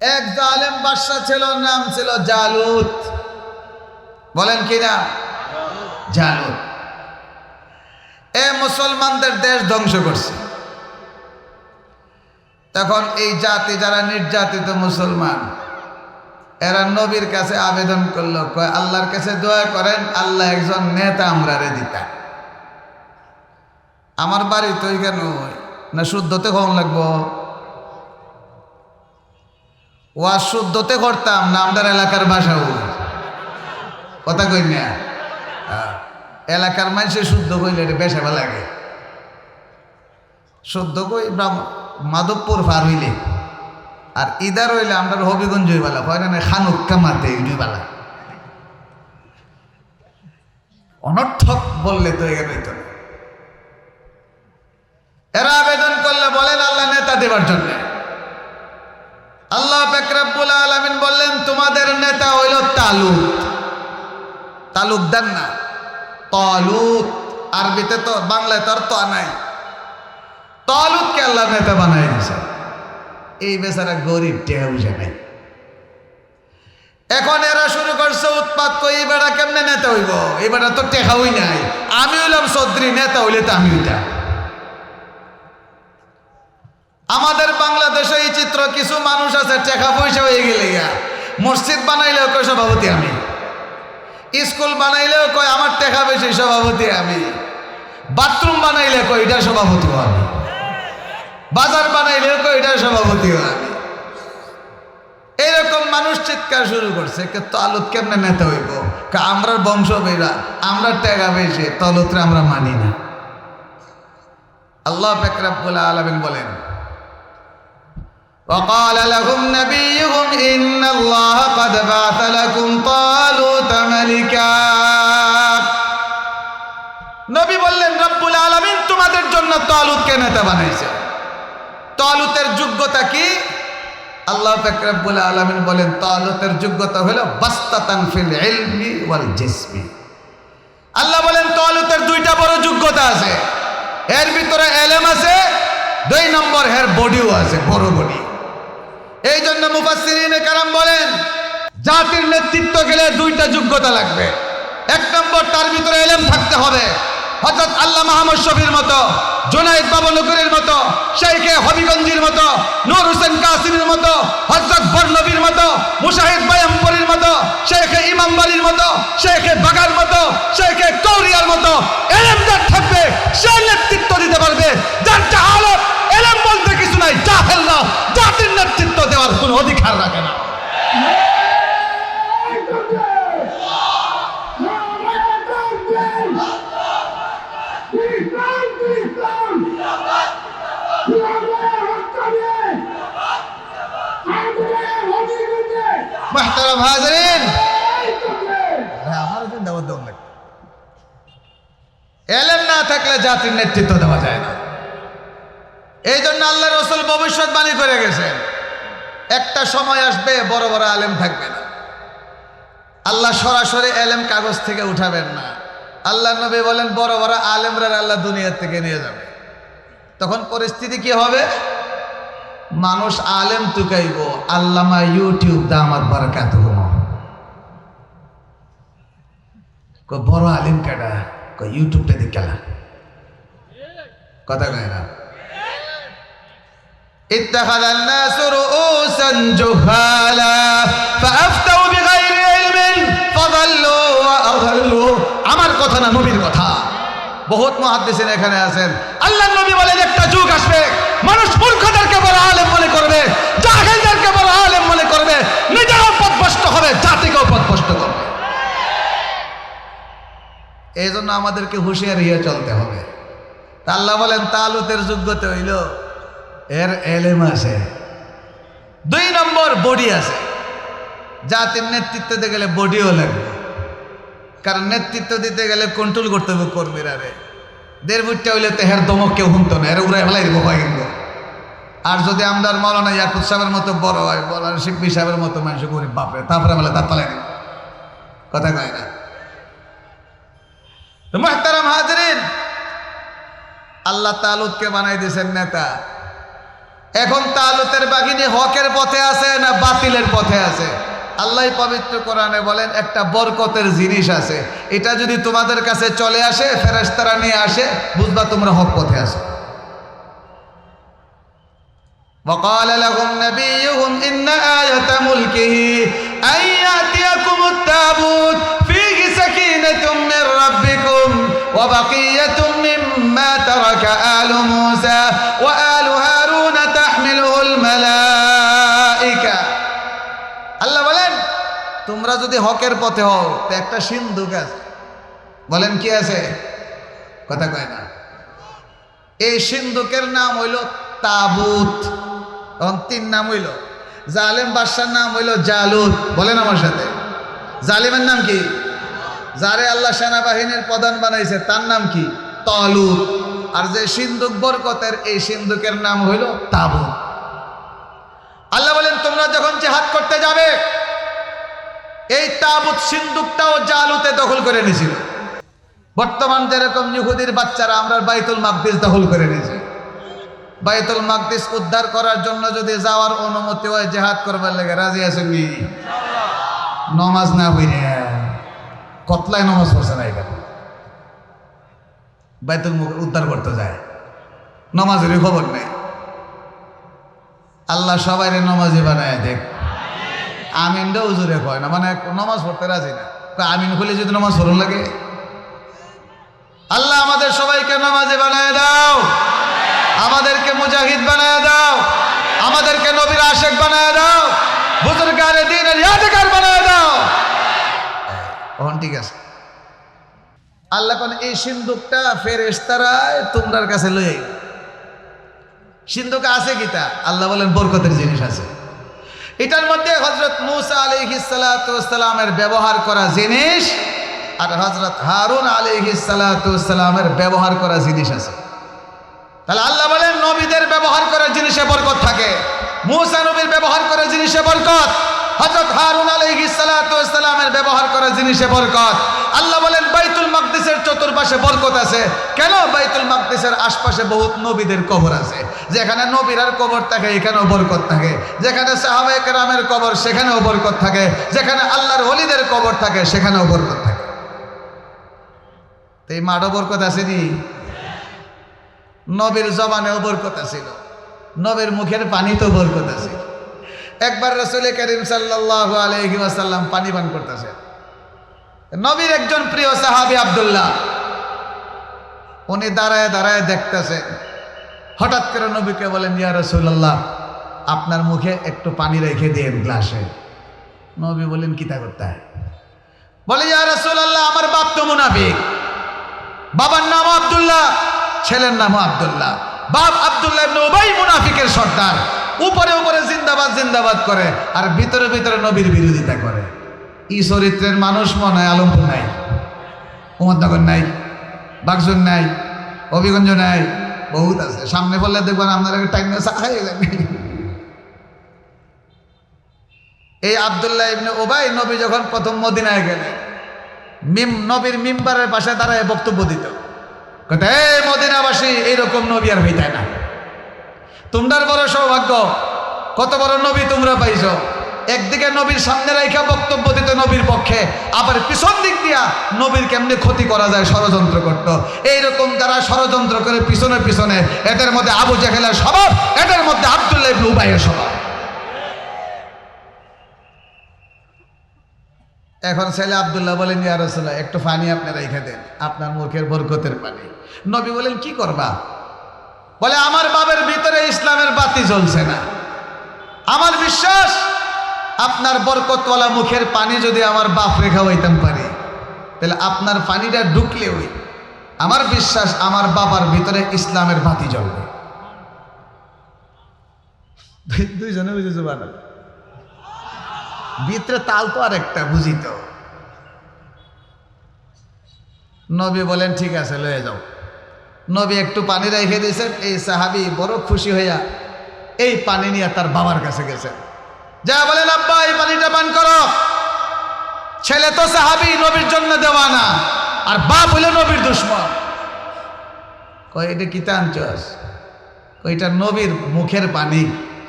এক জালেম বাদশাহ ছিল, নাম ছিল জালুত বলেন কি না? জালুত এ মুসলমানদের দেশ ধ্বংস করছে। তখন এই জাতি যারা নির্যাতিত মুসলমান, এরা নবীর কাছে আবেদন করল, কয়, আল্লাহর কাছে দোয়া করেন, আল্লাহ একজন নেতা আমরা রে দিতা আমার বাড়ি তো কেন না শুদ্ধতে কম লাগবো? ওয়া শুদ্ধতে করতাম না এলাকার ভাষা ওই কথা কই না। এলাকার মানুষের শুদ্ধ কইলে এটা বেশাবা লাগে। শুদ্ধ কই মাধবপুর পার হইলে। আর ইদার হইলে আমরা হবিগঞ্জ হইবালা হয় না খানুক্কা মাতে হইবালা অনর্থক বললে তো এখানে হইতো এরা আবেদন করলে বলেন আল্লাহ নেতা দেবার জন্য। আল্লাহ পেকরাবুল আলমিন বললেন, তোমাদের নেতা হইল তালুক তালুকদার না। তলুত, আরবিতে তো, বাংলায় তো আর তো নাই। তলুতকে আল্লাহ নেতা বানাই দিছে এই বেচারা গরিব টেহা বুঝে এখন এরা শুরু করছে উৎপাত কই, এই বেড়া কেমনে নেতা হইব? এই বেড়া তো টেকাওই নাই। আমি হইলাম চৌধুরী নেতা হইলে তো আমি হইতাম আমাদের বাংলাদেশে এই চিত্র কিছু মানুষ আছে, টাকা পয়সা হয়ে গেলে ইয়া। মসজিদ বানাইলেও কয় সভাপতি আমি? স্কুল বানাইলেও কয় আমার টাকা বেশি সভাপতি আমি? বাথরুম বানাইলে কয় এটা সভাপতি আমি। বাজার বানাইলেও কয় এটা সভাপতি আমি। এইরকম মানুষ চিৎকার শুরু করছে, কে তলত কেমনে নেতা হইব? কা আমরার বংশ বেরা আমরা টাকা বেশি তলত্রে আমরা মানি না। আল্লাহ ফেকরাবুল আলমিন বলেন وقال لهم نبيهم إن الله قد بعث لكم طالوت ملكا নবী বললেন রব্বুল আলমিন তোমাদের জন্য তালুতকে নেতা বানাইছে তালুতের যোগ্যতা কি আল্লাহ ফেকরাবুল আলমিন বলেন তালুতের যোগ্যতা হলো বাস্তাতান ফিল ইলমি ওয়াল জিসমি আল্লাহ বলেন তালুতের দুইটা বড় যোগ্যতা আছে এর ভিতরে এলেম আছে দুই নম্বর হের বডিও আছে বড় বডি এই জন্য মুফাসসিরিনে কারাম বলেন, জাতির নেতৃত্ব গেলে দুইটা যোগ্যতা লাগবে। এক নম্বর, তার ভিতরে এলেম থাকতে হবে। হযরত আল্লাহ মাহমদ শফির মতো জোনাইদ বাবনগরের মতো শেখে হবিগঞ্জির মতো, নূর হোসেন কাসিমের মতো, হযরত বর্ণবীর মতো, মুশাহিদ বায়ামপুরের মতো শেখে ইমামবাড়ির মতো শেখে বাগার মতো শেখে কৌরিয়ার মতো এলেম যার থাকবে, সে নেতৃত্ব দিতে পারবে। যার জাহালত এলেম বলতে নাই জাহেল না জাতির নেতৃত্ব দেওয়ার কোনো অধিকার রাখে না। এলেম না থাকলে জাতির নেতৃত্ব দেওয়া যায় না। এই জন্য আল্লাহ রসুল ভবিষ্যৎবাণী করে গেছেন, একটা সময় আসবে বড় বড় আলেম থাকবে না। আল্লাহ সরাসরি এলেম কাগজ থেকে উঠাবেন না। আল্লাহ নবী বলেন, বড় বড় আলেমরা আল্লাহ দুনিয়ার থেকে নিয়ে যাবে। তখন পরিস্থিতি কি হবে? মানুষ আলেম তুকাইব আল্লামা ইউটিউব দা আমার বারাকাত বড় আলেম কাটা ইউটিউবটা দিক কথা কয় না। اتخذ الناس رؤوسا جهالا فافتوا بغير علم فضلوا واضلوا আমার কথা না নবীর কথা বহুত মহাদ্দেশিন এখানে আছেন আল্লাহ নবী বলেন একটা যুগ আসবে মানুষ মূর্খদেরকে বড় আলেম মনে করবে জাহেলদেরকে বড় আলেম মনে করবে নিজেরাও পথভ্রষ্ট হবে জাতিকেও পথভ্রষ্ট করবে এই জন্য আমাদেরকে হুঁশিয়ার হয়ে চলতে হবে তা আল্লাহ বলেন তালুতের যোগ্যতা হইল এর এলেম আছে। দুই নম্বর বডি আছে। জাতির নেতৃত্ব দিতে গেলে বডিও লাগবে। কারণ নেতৃত্ব দিতে গেলে কন্ট্রোল করতে হবে কর্মীরা রে। দেড় ফুটটা হইলে তো হের দমক কেউ শুনতো না এর উড়াই ফেলাই হয় কিন্তু। আর যদি আমদার মৌলানা ইয়াকুব সাহেবের মতো বড় হয় বলার শিল্পী সাহেবের মতো মানুষ গরিব বাপরে, তারপরে বলে তার পালাই কথা কয় না। তো হাজরিন, আল্লাহ তালুদকে বানাই দিয়েছেন নেতা। এখন তালুতের বাহিনী হকের পথে আছে না বাতিলের পথে আছে আল্লাহ পবিত্র কোরআনে বলেন একটা বরকতের জিনিস আছে এটা যদি তোমাদের কাছে চলে আসে ফেরেশতারা নিয়ে আসে বুঝবা তোমরা হক পথে আছো وقال لهم نبيهم إن آية ملكه أن يأتيكم التابوت فيه سكينة من ربكم وبقية مما ترك آل موسى وآل যদি হকের পথে হও, তো একটা সিন্ধুক আছে বলেন কি আছে? কথা কয় না। এই সিন্ধুকের নাম হইল তাবুত। তখন তিন নাম হইল। জালেম বাদশার নাম হইল জালুত। বলেন আমার সাথে। জালিমের নাম কি? যারে আল্লাহ সেনাবাহিনীর প্রধান বানাইছে, তার নাম কি? তলুত। আর যে সিন্ধুক বরকতের, এই সিন্ধুকের নাম হইল তাবুত। আল্লাহ বলেন, তোমরা যখন জেহাদ করতে যাবে এই তাবুত সিন্ধুকটাও জালুতে দখল করে নিয়েছিল। বর্তমান যেরকম ইহুদির বাচ্চারা, আমরা বাইতুল মাকদিস দখল করে নিয়েছি। বাইতুল মাকদিস উদ্ধার করার জন্য যদি যাওয়ার অনুমতি হয়, জেহাদ করবার লেগে রাজি আছেন নি নমাজ না হইরে কতলায় নমাজ পড়ছে না এখানে? বাইতুল উদ্ধার করতে যায়। নমাজেরই খবর নেই। আল্লাহ সবাই নমাজি বানায় দেখ। আমিনটা উজুরে কয় না মানে নমাজ পড়তে রাজি না। আমিন খুলে যদি নমাজ পড়ুন লাগে। আল্লাহ আমাদের সবাইকে নামাজে বানায় দাও। আমাদেরকে মুজাহিদ বানায় দাও। আমাদেরকে নবীর আশেক বানায় দাও। বুজুর্গারে দিনের ইয়াদগার বানায় দাও। এখন ঠিক আছে। আল্লাহ কোন এই সিন্ধুকটা ফেরেশতারায় তোমরার কাছে লই সিন্ধুক আছে কিতা আল্লাহ বলেন বরকতের জিনিস আছে। এটার মধ্যে হজরত মুসা আলিহিসালামের ব্যবহার করা জিনিস আর হজরত হারুন আলিহিসালামের ব্যবহার করা জিনিস আছে। তাহলে আল্লাহ বলেন, নবীদের ব্যবহার করার জিনিসে বরকত থাকে। মুসা নবীর ব্যবহার করার জিনিসে বরকত। হজরত হারুন আলহিসালামের ব্যবহার করার জিনিসে বরকত। আল্লাহ বাইতুল মাকদিসের চতুর্পাশে বরকত আছে। কেন বাইতুল মাকদিসের আশপাশে বহুত নবীদের কবর আছে? যেখানে নবীরার কবর থাকে, এখানেও বরকত থাকে। যেখানে সাহাবায়ে কেরামের কবর, সেখানেও বরকত থাকে। যেখানে আল্লাহর হলিদের কবর থাকে, সেখানেও বরকত থাকে। এই মাঠও বরকত আছে নি? নবীর জবানেও বরকত আছিল। নবীর মুখের পানিতেও বরকত আছে। একবার রসুল করিম সাল্লাহ আলহি আসাল্লাম পানি পান করতেছে। নবীর একজন প্রিয় সাহাবি আবদুল্লাহ। উনি দাঁড়ায় দাঁড়ায় দেখতেছে। হঠাৎ করে নবীকে বলেন, ইয়া রসুল্লাহ আপনার মুখে একটু পানি রেখে দিন গ্লাসে। নবী বলেন কিতা করতে? বলে, ইয়া রসুল্লাহ আমার বাপ তো মুনাফিক। বাবার নাম আবদুল্লাহ, ছেলের নাম আবদুল্লাহ। বাপ আবদুল্লাহ উবাই মুনাফিকের সর্দার। উপরে উপরে জিন্দাবাদ জিন্দাবাদ করে, আর ভিতরে ভিতরে নবীর বিরোধিতা করে। ই চরিত্রের মানুষ মনে হয় আলমপুর নাই, উমরনগর নাই বাগজুন নাই, হবিগঞ্জ নাই, বহুত আছে। সামনে বললে দেখবেন আপনার টাইম যাবে। এই আবদুল্লাহ ইবনে ওবাই নবী যখন প্রথম মদিনায় গেলেন, মিম নবীর মিম্বারের পাশে দাঁড়ায় বক্তব্য দিত। কথা এই মদিনাবাসী, এইরকম নবী আর হইতে না। তোমরার বড় সৌভাগ্য, কত বড় নবী তোমরা পাইছ। একদিকে নবীর সামনে রাইখা বক্তব্য দিত নবীর পক্ষে, আবার পিছন দিক দিয়া নবীর কেমনে ক্ষতি করা যায় ষড়যন্ত্র করত। এইরকম যারা ষড়যন্ত্র করে পিছনে পিছনে, এদের মধ্যে আবু জাহেলের স্বভাব, এদের মধ্যে আবদুল্লাহ উবাইয়ের স্বভাব। এখন ছেলে আবদুল্লাহ বলেন, ইয়া রসুল্লাহ একটু পানি আপনি রেখে দেন, আপনার মুখের বরকতের পানি। নবী বলেন, কি করবা? বলে, আমার বাবের ভিতরে ইসলামের বাতি জ্বলছে না। আমার বিশ্বাস আপনার বরকতওয়ালা মুখের পানি যদি আমার বাপ রেখা হইতাম পারি, তাহলে আপনার পানিটা ঢুকলে ওই। আমার বিশ্বাস, আমার বাবার ভিতরে ইসলামের বাতি জ্বলবে। দুই- দুইজনে বুঝেছ ভিতরে তাল তো আর একটা, বুঝি তো। নবী বলেন, ঠিক আছে, লয়ে যাও। নবী একটু পানি রেখে দিয়েছেন, এই সাহাবি বড় খুশি হইয়া এই পানি নিয়ে তার বাবার কাছে গেছেন। যা বলেন, আব্বা, এই পানিটা পান করো। ছেলে তো সাহাবি, নবীর জন্য দেওয়া না আর বাপ হইল নবীর দুশ্মন। কয়, এটা কিতা আনছস ওইটা নবীর মুখের পানি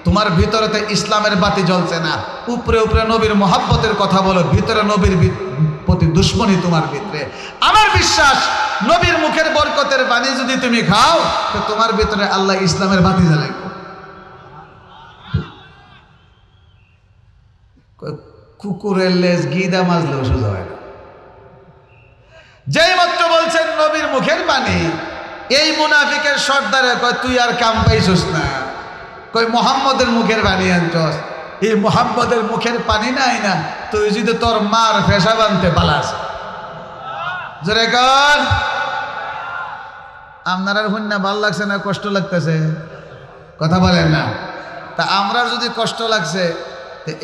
তোমার ভিতরেতে ইসলামের বাতি জ্বলছে না। উপরে উপরে নবীর মহাব্বতের কথা বলো। ভিতরে নবীর প্রতি দুশ্মনী তোমার ভিতরে। আমার বিশ্বাস, নবীর মুখের বরকতের পানি যদি তুমি খাও, তো তোমার ভিতরে আল্লাহ ইসলামের বাতি জ্বালাইব। কুকুরের লেজ গিদা মাজলেও সোজা হয় না। যেই মাত্র বলছেন নবীর মুখের পানি এই মুনাফিকের সর্দারে কয়, তুই আর কাম পাইছস না। কই মোহাম্মদের মুখের পানি আনছস। এই মোহাম্মদের মুখের পানি নাই না। তুই যদি তোর মার ফেসা বানতে পালাস। জোরে কর। আপনার আর হন্যা ভালো লাগছে না, কষ্ট লাগতেছে? কথা বলেন না। তা আমরা যদি কষ্ট লাগছে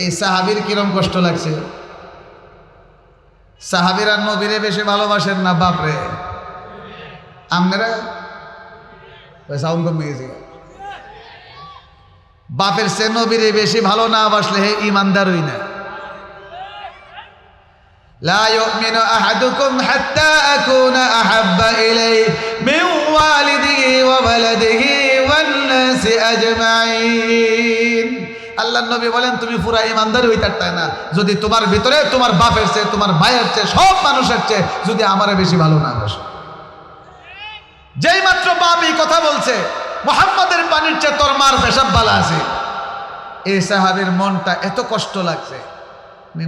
এই সাহাবির কিরম কষ্ট লাগছে সাহাবিরা নবীরে বেশি ভালোবাসেন না বাপরে আপনারা সাউন্ড কমে গেছে বাপের সে নবীরে বেশি ভালো না বাসলে হে ইমানদার হই না لا يؤمن أحدكم حتى أكون أحب إليه من والده وولده والناس أجمعين আল্লাহ নবী বলেন, তুমি পুরা ইমানদার হইতে পারতে না। যদি তোমার ভিতরে, তোমার বাপের চেয়ে, তোমার ভাইয়ের চেয়ে, সব মানুষের চেয়ে যদি আমারে বেশি ভালো না বাসো যেই মাত্র বাপ এই কথা বলছে, মোহাম্মদের পানির চেয়ে তোর মার পেশাব বালা আছে। এই সাহাবের মনটা এত কষ্ট লাগছে।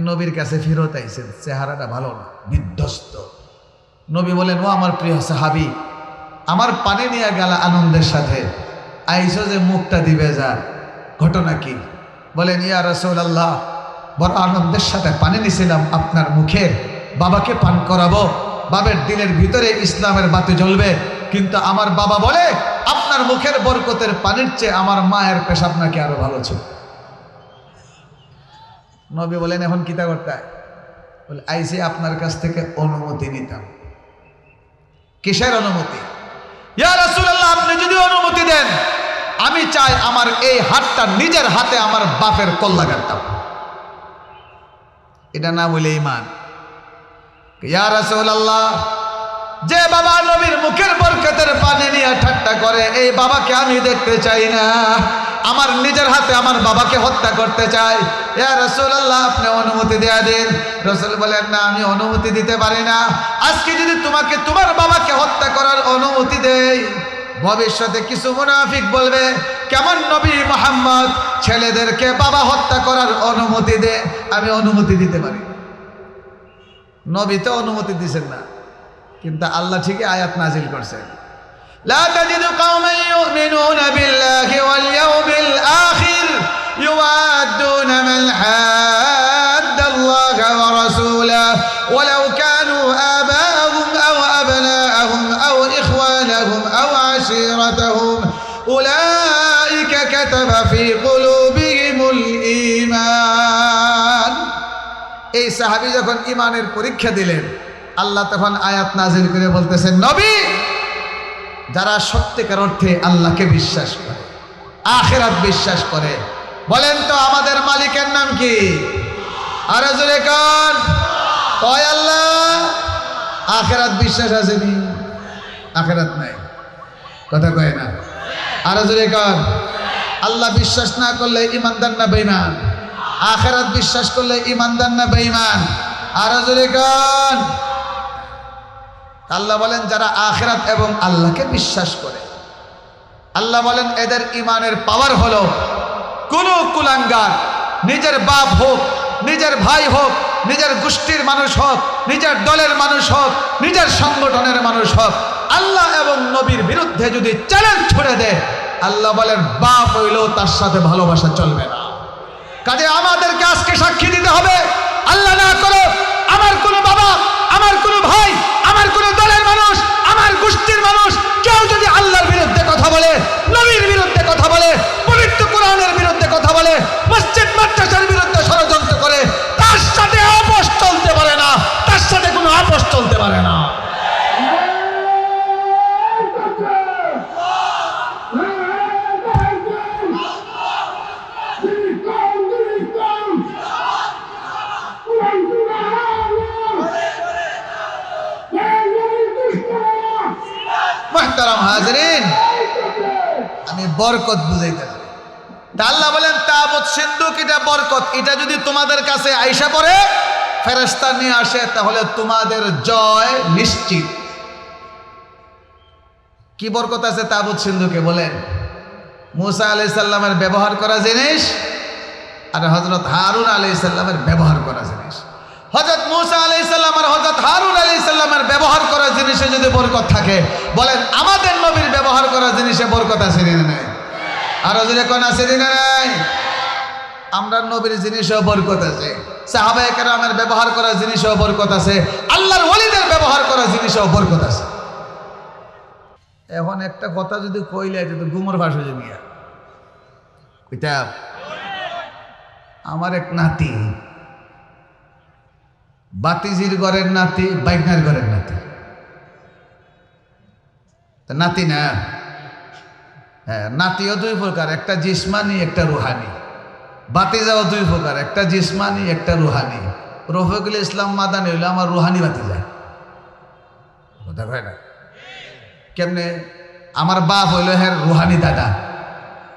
নবীর কাছে ফেরত আইছেন, চেহারাটা ভালো না, বিধ্বস্ত। নবী বলেন, ও আমার প্রিয় সাহাবি, আমার পানি নিয়ে গেল আনন্দের সাথে। আইসো যে মুখটা দিবে যা। ঘটনা কি? বলেন, ইয়া রসৌল আল্লাহ বড় আনন্দের সাথে পানি নিছিলাম আপনার মুখে বাবাকে পান করাবো। বাবের দিলের ভিতরে ইসলামের বাতি জ্বলবে। কিন্তু আমার বাবা বলে, আপনার মুখের বরকতের পানির চেয়ে আমার মায়ের পেশাব নাকি আরও ভালো ছিল। নবী বলেন, এখন কিতা করতে? বলে, আইসি আপনার কাছ থেকে অনুমতি নিতাম। কিসের অনুমতি? ইয়া আপনি যদি অনুমতি দেন আমি চাই আমার এই হাতটা নিজের হাতে আমার বাপের কল্লা কাটতাম এটা না বলে ইমান যে বাবা নবীর মুখের বরকতের পানি নিয়ে ঠাট্টা করে, এই বাবাকে আমি দেখতে চাই না। আমার নিজের হাতে আমার বাবাকে হত্যা করতে চাই। আপনি অনুমতি দেয়া দিন। রসুল বলেন, না, আমি অনুমতি দিতে পারি না। আজকে যদি তোমাকে তোমার বাবাকে হত্যা করার অনুমতি দেই ভবিষ্যতে কিছু মুনাফিক বলবে কেমন নবী মোহাম্মদ ছেলেদেরকে বাবা হত্যা করার অনুমতি দে আমি অনুমতি দিতে পারি না। নবী তো অনুমতি দিছেন না কিন্তু আল্লাহ ঠিকই আয়াত নাজিল করছেন لا تجد قوما يؤمنون بالله واليوم الآخر يوادون من حاد সাহাবি যখন ইমানের পরীক্ষা দিলেন, আল্লাহ তখন আয়াত নাজিল করে বলতেছেন, নবী, যারা সত্যিকার অর্থে আল্লাহকে বিশ্বাস করে, আখেরাত বিশ্বাস করে, বলেন তো আমাদের মালিকের নাম কি? আর জোরে কান কয় আল্লাহ, আখেরাত বিশ্বাস আসেনি। আখেরাত নাই, কথা কয় না। আর জোরে কান, আল্লাহ বিশ্বাস না করলে ইমানদার না বেঈমান। আখেরাত বিশ্বাস করলে ইমানদার না বেঈমান? আর জোরে কান। আল্লাহ বলেন, যারা আখেরাত এবং আল্লাহকে বিশ্বাস করে, আল্লাহ বলেন, এদের ইমানের পাওয়ার হলো কোন কুলাঙ্গার, নিজের বাপ হোক, নিজের ভাই হোক, নিজের গোষ্ঠীর মানুষ হোক, নিজের দলের মানুষ হোক, নিজের সংগঠনের মানুষ হোক, আল্লাহ এবং নবীর বিরুদ্ধে যদি চ্যালেঞ্জ ছুড়ে দেয়, আল্লাহ বলেন, বাপ হইলেও তার সাথে ভালোবাসা চলবে না। কাজে আমাদেরকে আজকে সাক্ষী দিতে হবে। আল্লাহ না করো আমার কোনো বাবা, আমার কোনো ভাই, আমার কোনো দলের মানুষ, আমার গোষ্ঠীর মানুষ, কেউ যদি আল্লাহর বিরুদ্ধে কথা বলে, নবীর বিরুদ্ধে কথা বলে, পবিত্র কোরআনের বিরুদ্ধে কথা বলে, মসজিদ, মাদ্রাসার বিরুদ্ধে ষড়যন্ত্র করে, তার সাথে আপোষ চলতে পারে না, তার সাথে কোনো আপোষ চলতে পারে না। মোহতারাম হাজরিন, আমি বরকত বুঝাইতেছি তা আল্লাহ বলেন তাবত সিন্ধুক, এটা বরকত। এটা যদি তোমাদের কাছে আইসা পড়ে ফেরেস্তা নিয়ে আসে, তাহলে তোমাদের জয় নিশ্চিত। কি বরকত আছে তাবুত সিন্ধুকে বলেন? মুসা আলি সাল্লামের ব্যবহার করা জিনিস আর হজরত হারুন আলি সাল্লামের ব্যবহার করা জিনিস। হজরত মুসা আলি সাল্লাম আর হজরত হারুন আলি সাল্লামের ব্যবহার করা জিনিসে যদি বরকত থাকে, বলেন, আমাদের নবীর ব্যবহার করা জিনিসে বরকত আছে না নাই? আরও যদি কোন আছে না নাই? আমরা নবীর জিনিসেও বরকত আছে, সাহাবায়ে কেরামের ব্যবহার করা জিনিসেও বরকত আছে, আল্লাহর ওলিদের ব্যবহার করা জিনিসেও বরকত আছে। এখন একটা কথা যদি কইলে তো গুমর ভাষ হয়ে যাবি আমার এক নাতি বাতিজির ঘরের নাতি, বাইকনার ঘরের নাতি। নাতি না? হ্যাঁ নাতিও দুই প্রকার, একটা জিসমানি, একটা রুহানি। বাতিজাও দুই প্রকার, একটা জিসমানি, একটা রুহানি। রফিকুল ইসলাম মাদানি হইল আমার রুহানি বাতিজা কথা না? কেমনে? আমার বাপ হইল হ্যাঁ রুহানি দাদা।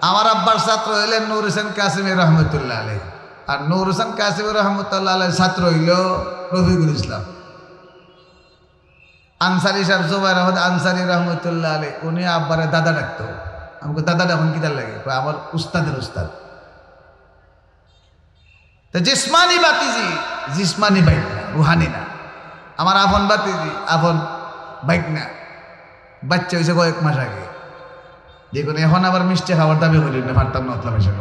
আমার আব্বার ছাত্র হইলেন নূর হোসেন কাসিমের রহমতুল্লাহ আলী আর নূর হোসেন কাসিমের রহমতুল্লাহ ছাত্র হইল রফিকুল ইসলাম। আনসারি সাহেব জুবাইর আহমদ আনসারি রহমতুল্লাহ আলী, উনি আব্বারে দাদা ডাকতো। আমাকে দাদা ডাকুন কিতার লাগে? আমার উস্তাদের উস্তাদ। জিসমানি বাতিজি, জিসমানি বাইক না রুহানি না। আমার আফন বাতিজি আফন বাইক না বাচ্চা হয়েছে কয়েক মাস আগে। দেখুন, এখন আবার মিষ্টি খাবার দাবি করি না পারতাম না অতলাম এসে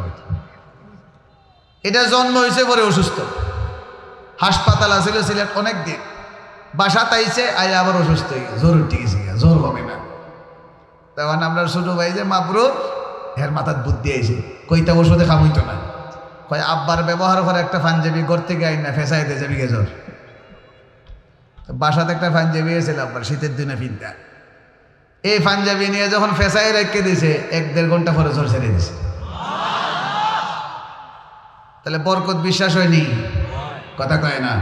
এটা জন্ম হয়েছে পরে অসুস্থ। হাসপাতাল আছিল সিলেট অনেক দিন বাসা তাইছে আই আবার অসুস্থ হয়ে জ্বর উঠে গেছে, জ্বর হবে না। তখন আমরা ছোট ভাই যে মাপরু হের মাথার বুদ্ধি আইছে। কইতা ওষুধে খামইতো না। কয়, আব্বার ব্যবহার করে একটা পাঞ্জাবি থেকে আইন না ফেসাই দিয়ে যাবি গে জ্বর। তো বাসাতে একটা পাঞ্জাবি এসেছিল আব্বার শীতের দিনে ফিনতা এই পাঞ্জাবি নিয়ে যখন ফেসাই রেখে দিছে, এক দেড় ঘণ্টা পরে জ্বর ছেড়ে দিছে। তাহলে বরকত বিশ্বাস হয়নি? কথা কয় না।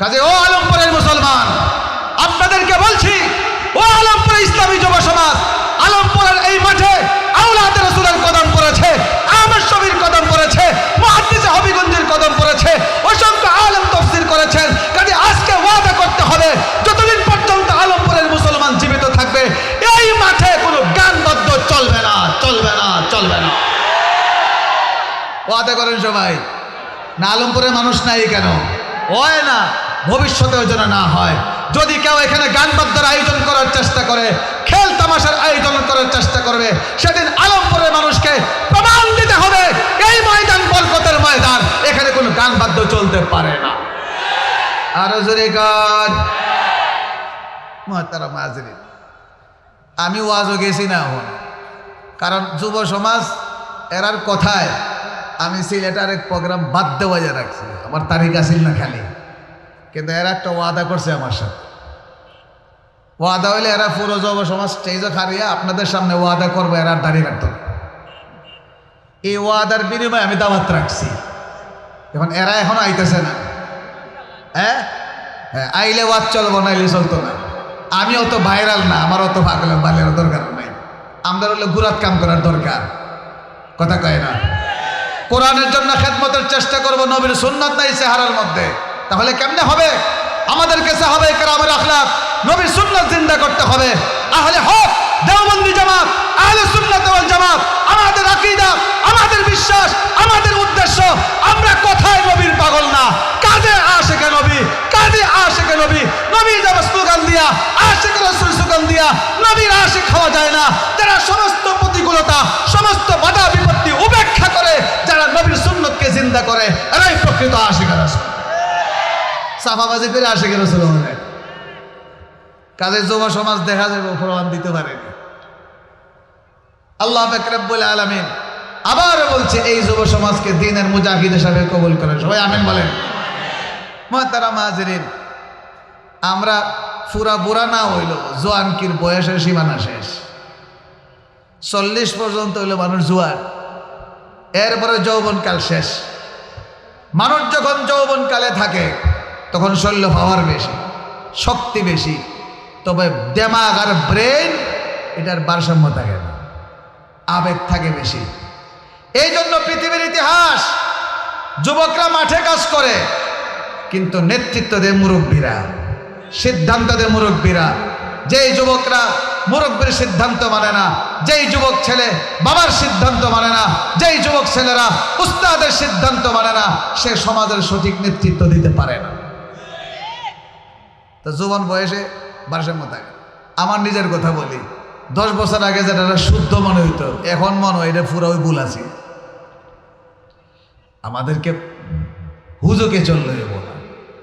কাজে ও আলমপুরের মুসলমান, আপনাদেরকে বলছি, ও আলমপুরে ইসলামী যুব সমাজ, আলমপুরের এই মাঠে আউলাদের রসুলের কদম পড়েছে, আহমেদ শবির কদম পড়েছে মহাদিসে হবিগঞ্জের কদম পড়েছে, অসংখ্য আলম তফসির করেছেন ওয়াদা করেন সবাই। না আলমপুরের মানুষ নাই কেন? হয় না, ভবিষ্যতেও যেন না হয়। যদি কেউ এখানে গান বাদ্যের আয়োজন করার চেষ্টা করে, খেল তামাশার আয়োজন করার চেষ্টা করবে, সেদিন আলমপুরের মানুষকে প্রমাণ দিতে হবে, এই ময়দান বরকতের ময়দান। এখানে কোনো গান বাদ্য চলতে পারে না। আরও জোরে গান মহতারা মাজরিন আমি ওয়াজও গেছি না এখন। কারণ যুব সমাজ, এরার কথায় আমি সিলেটার এক প্রোগ্রাম বাদ দেওয়া যায় রাখছি। আমার তারিখ আসিল না খালি। কিন্তু এরা একটা ওয়াদা করছে আমার সাথে। ওয়াদা হইলে এরা পুরো যুব সমাজ স্টেজে খারিয়া আপনাদের সামনে ওয়াদা করব, এরা দাঁড়িয়ে রাখতো এই ওয়াদার বিনিময়ে আমি দাওয়াত রাখছি। এখন এরা এখনও আইতেছে না। হ্যাঁ? হ্যাঁ আইলে ওয়াদ চলবো না আইলে চলতো না। আমি অত ভাইরাল না, আমার অত ভাগলে বালের দরকার নাই। আমাদের হলো গুরাত কাম করার দরকার। কথা কয় না? কোরআনের জন্য খেদমতের চেষ্টা করব, নবীর সুন্নত নাই চেহারার মধ্যে। তাহলে কেমনে হবে? আমাদেরকে সাহাবে কেরামের আখলাক, নবীর সুন্নত জিন্দা করতে হবে। আহলে হক, দেওবন্দি জামাত, আহলে সুন্নাত ওয়াল জামাত, আমাদের আকীদা, আমাদের বিশ্বাস, আমাদের উদ্দেশ্য, আমরা কথায় নবীর পাগল না। কাজে আশেকে নবী, কাজে আশেকে নবী নবী যাবে স্লোগান দিয়া, আশেক রসুল স্লোগান দিয়া, নবীর আশেক খাওয়া যায় না। যারা সমস্ত প্রতিকূলতা, সমস্ত বাধা বিপত্তি উপেক্ষা করে যারা নবীর সুন্নতকে জিন্দা করে, এরাই প্রকৃত আশেখ রসুল সাফাবাজি করে আশেখ রসুল হলে। কাজে যুব সমাজ দেখা যাবে, প্রমাণ দিতে পারেনি আল্লাহ ফেকরাবুল আলমিন আবার বলছে, এই যুব সমাজকে দিনের মুজাহিদ হিসাবে কবুল করেন। সবাই আমিন বলেন। মহাতারা মাহাজরিন, আমরা ফুরা বুড়া না হইল জোয়ানকির বয়সের সীমানা শেষ। চল্লিশ পর্যন্ত হইল মানুষ জোয়ান। এরপরে যৌবনকাল শেষ। মানুষ যখন যৌবনকালে থাকে, তখন শৈল্য পাওয়ার বেশি, শক্তি বেশি। তবে দেমাগ আর ব্রেন এটার ভারসাম্য থাকে না, আবেগ থাকে বেশি। এই জন্য পৃথিবীর ইতিহাস, যুবকরা মাঠে কাজ করে, কিন্তু নেতৃত্ব দেয় মুরব্বীরা, সিদ্ধান্ত দেয় মুরব্বীরা। যেই যুবকরা মুরব্বীর সিদ্ধান্ত মানে না, যেই যুবক ছেলে বাবার সিদ্ধান্ত মানে না, যেই যুবক ছেলেরা উস্তাদের সিদ্ধান্ত মানে না, সে সমাজের সঠিক নেতৃত্ব দিতে পারে না। তো যুবন বয়সে ভারসাম্য থাকে। আমার নিজের কথা বলি, দশ বছর আগে যেটা শুদ্ধ মনে হইতো, এখন মনে হয় এটা পুরো ভুল আছি। আমাদেরকে হুজুকে চললে না।